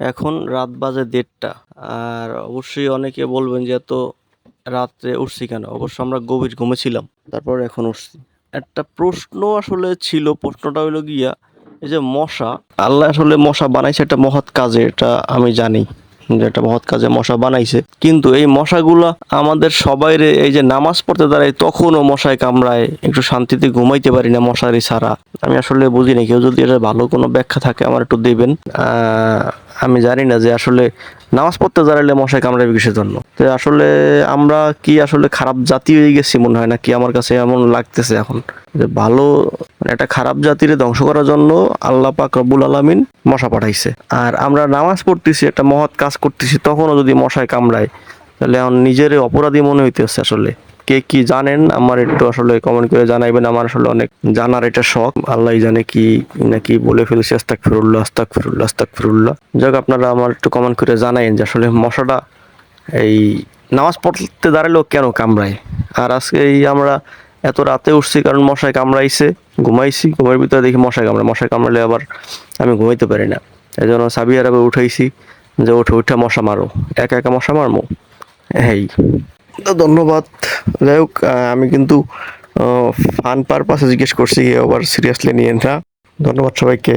এখন রাত বাজে দেড়টা। আর অবশ্যই অনেকে বলবেন যে, এত রাত্রে উঠছি কেন? অবশ্য আমরা গভীর ঘুমেছিলাম তারপর এখন উঠছি। একটা প্রশ্ন আসলে ছিল, প্রশ্নটা হইল গিয়া, এই যে মশা, আল্লাহ আসলে মশা বানাইছে একটা মহৎ কাজে, এটা আমি জানি। যে একটা মহৎ কাজে মশা বানাইছে। কিন্তু এই মশাগুলা আমাদের সবাইরে এই যে নামাজ পড়তে দাঁড়ায়, তখনও মশায় কামড়ায়, একটু শান্তিতে ঘুমাইতে পারি না মশারি ছাড়া। আমি আসলে বুঝি না কেউ যদি এটা ভালো কোনো ব্যাখ্যা থাকে আমার একটু দেবেন। আমি জানি না যে আসলে নামাজ পড়তে দাঁড়ালে মশায় কামড়াবে কিসের জন্য। তো আসলে আমরা কি আসলে খারাপ জাতি হয়ে গেছি মনে হয় না কি আমার কাছে এমন লাগতেছে এখন? যে ভালো মানে একটা খারাপ জাতির ধ্বংস করার জন্য আল্লাহ পাক রব্বুল আলামিন মশা পাঠাইছে। আর আমরা নামাজ পড়তেছি, একটা মহৎ কাজ করতেছি, তখনও যদি মশায় কামড়ায়, তাহলে এখন নিজের অপরাধী মনে হইতেছে আসলে। কে কি জানেন? আমার একটু আসলে কমেন্ট করে জানাইবেন। আমার আসলে অনেক জানার এটা শখ। আল্লাহ জানে কি, নাকি বলে ফেলছি আস্তাক ফিরুল্লাহ আস্তাক ফিরুল্লাহ আস্তাক ফিরুল্লাহ যাক আপনারা আমার একটু কমেন্ট করে জানাইন যে আসলে মশাটা এই নামাজ পড়তে দাঁড়ালেও কেন কামড়ায়। আর আজকে এই আমরা এত রাতে উঠছি কারণ মশায় কামড়াইছে, ঘুমাইছি, ঘুমের ভিতরে দেখি মশায় কামড়ে মশায় কামড়ালে আবার আমি ঘুমাইতে পারি না। এই জন্য সাবিয়ার আবার উঠাইছি যে ওঠে উঠে মশা মারো। একা একা মশা মারমো? এই ধন্যবাদ। যাই হোক আমি কিন্তু ফান পারপাসে জিজ্ঞেস করছি আবার সিরিয়াসলি নিয়ে না। ধন্যবাদ সবাইকে।